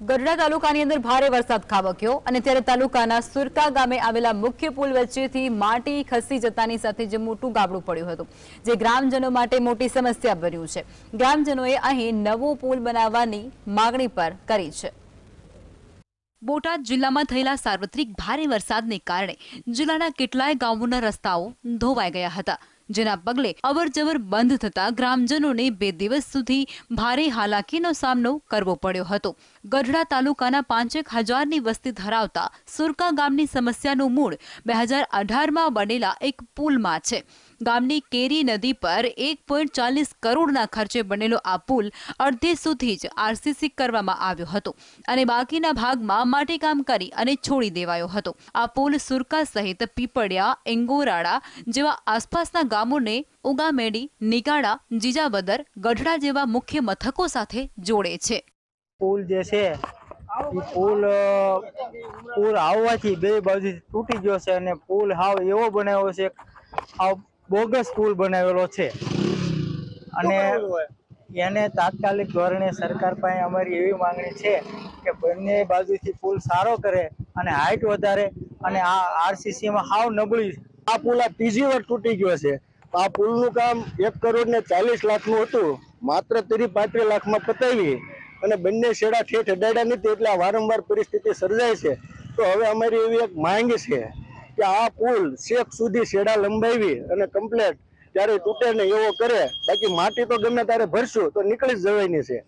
ગઢડા તાલુકાની અંદર ભારે વરસાદ ખાબક્યો અને ત્યારે તાલુકાના સુરકા ગામે આવેલા મુખ્ય પુલ વચ્ચેથી માટી ખસી જતાની સાથે જે મોટું ગાબડું પડ્યું હતું, જે ગ્રામજનો માટે મોટી સમસ્યા બન્યું છે. ગ્રામજનોએ અહીં નવો પુલ બનાવવાની માગણી પર કરી છે. બોટાદ જિલ્લામાં થયેલા સાર્વત્રિક ભારે વરસાદને કારણે જિલ્લાના કેટલાય ગામોના રસ્તાઓ ધોવાઈ ગયા હતા, જેના પગલે અવરજવર બંધ થતા ગ્રામજનોને બે દિવસ સુધી ભારે હાલાકીનો સામનો કરવો પડ્યો હતો. ગઢડા તાલુકાના પાંચેક હજારની વસ્તી ધરાવતા સુરકા ગામની સમસ્યાનું મૂળ બે હજાર અઢારમાં બનેલા એક પુલમાં છે. ગામની કેરી નદી પર એક પોઈન્ટ ચાલીસ કરોડના ખર્ચે બનેલો આ પુલ અડધે સુધી જ આરસીસી કરવામાં આવ્યો હતો અને બાકીના ભાગમાં માટીકામ કરી અને છોડી દેવાયો હતો. આ પુલ સુરકા સહિત પીપળિયા, એંગોરાળા જેવા આસપાસના ગામોને ઉગામેડી નિગાડા જીજાબદર, ગઢડા જેવા મુખ્ય મથકો સાથે જોડે છે. પુલ જે છે એ પુલ અ, આવવાથી બે બાજુ તૂટી ગયો છે અને પુલ હાવ એવો બનાવ્યો છે આ બોગસ પુલ બનાવેલો છે. અને એને તાત્કાલિક ધોરણે સરકાર પાસે અમારી એવી માંગણી છે કે બંને બાજુથી પુલ સારો કરે અને હાઈટ વધારે અને આ આરસીસીમાં હાવ નબળી આ પુલ આ ત્રીજી વાર તૂટી ગયો છે. આ પુલનું કામ એક કરોડ ને ચાલીસ લાખનું હતું. માત્ર ત્રીસ પાંત્રીસ લાખમાં પતાવી. અને બંને છેડા ઠેઠ અડાડ્યા નથી એટલે વારંવાર પરિસ્થિતિ સર્જાય છે. તો હવે અમારી એવી એક માંગ છે કે આ પુલ શેખ સુધી છેડા લંબાવી અને કમ્પ્લેટ ત્યારે તૂટે ને એવો કરે, બાકી માટી તો ગમે ત્યારે ભરશું, તો નીકળી જ જવાની છે.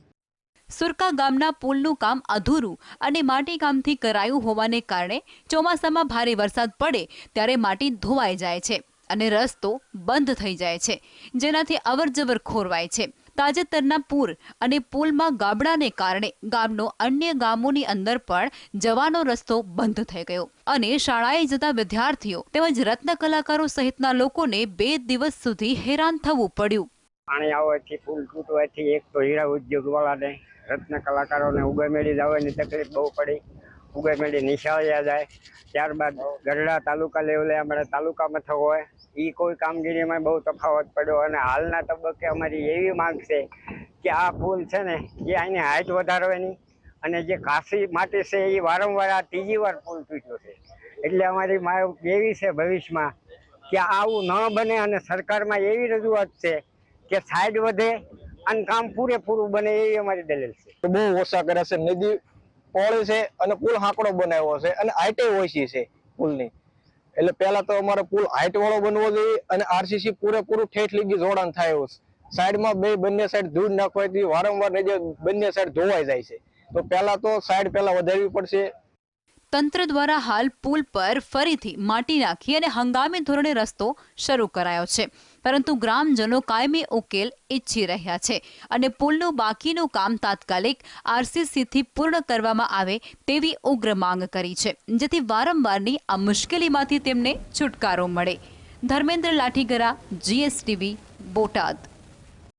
સુરકા ગામના પુલનું કામ અધૂરું અને માટીકામથી કરાયું હોવાને કારણે ચોમાસામાં ભારે વરસાદ પડે ત્યારે માટી ધોવાઈ જાય છે અને રસ્તો બંધ થઈ જાય છે, જેનાથી અવરજવર ખોરવાય છે. તાજેતરના પૂર અને પુલમાં ગાબડાને કારણે ગામનો અન્ય ગામોની અંદર પણ જવાનો રસ્તો બંધ થઈ ગયો. અને શાળાએ જતા વિદ્યાર્થીઓ તેમજ રત્ન કલાકારો સહિતના લોકોને બે દિવસ સુધી હેરાન થવું પડ્યું. પાણી આવવાથી પુલ તૂટવાથી એક તો હીરા ઉદ્યોગ વાળાને રત્ન કલાકારોને ઉગમેળી જવાની તકલીફ બહુ પડી. ઉગમેળી નિશાળ્યા જાય, ત્યારબાદ ગઢડા તાલુકા લેવલે અમારે તાલુકા મથક હોય એ કોઈ કામગીરીમાં બહુ તફાવત પડ્યો અને હાલના તબક્કે અમારી એવી માંગ છે કે આ પુલ છે ને એ આની હાઈટ વધારવાની અને જે કાશી માટી છે એ વારંવાર આ ત્રીજી વાર પુલ તૂટ્યો છે. એટલે અમારી માંગ એવી છે ભવિષ્યમાં કે આવું ન બને અને સરકારમાં એવી રજૂઆત છે કે સાઈડ વધે અને કામ પૂરેપૂરું બને એવી અમારી દલીલ છે. બહુ ઓછા કરે છે. નદી પહોળી છે અને પુલ હાંકડો બનાવ્યો છે અને હાઈટે ઓછી છે પુલની એટલે પહેલા તો અમારે પુલ હાઈટ વાળો બનવો જોઈએ અને આરસીસી પૂરેપૂરું ઠેઠ લીગી જોડાણ થાય એવું સાઈડમાં બે બંને સાઈડ ધૂળ નાખવાથી વારંવાર બંને સાઈડ ધોવાઈ જાય છે. તો પહેલા તો સાઈડ પહેલા વધારવી પડશે તંત્ર દ્વારા હાલ પુલ પર ફરીથી માટી નાખી અને હંગામી ધોરણે રસ્તો શરૂ કરાયો છે. પરંતુ ગ્રામજનો કાયમી ઉકેલ ઈચ્છી રહ્યા છે અને પુલનું બાકીનું કામ તાત્કાલિક આરસીસીથી પૂર્ણ કરવામાં આવે તેવી ઉગ્ર માંગ કરી છે, જેથી વારંવારની આ મુશ્કેલીમાંથી તેમને છુટકારો મળે. ધર્મેન્દ્ર લાઠીગરા, જીએસટીવી, બોટાદ.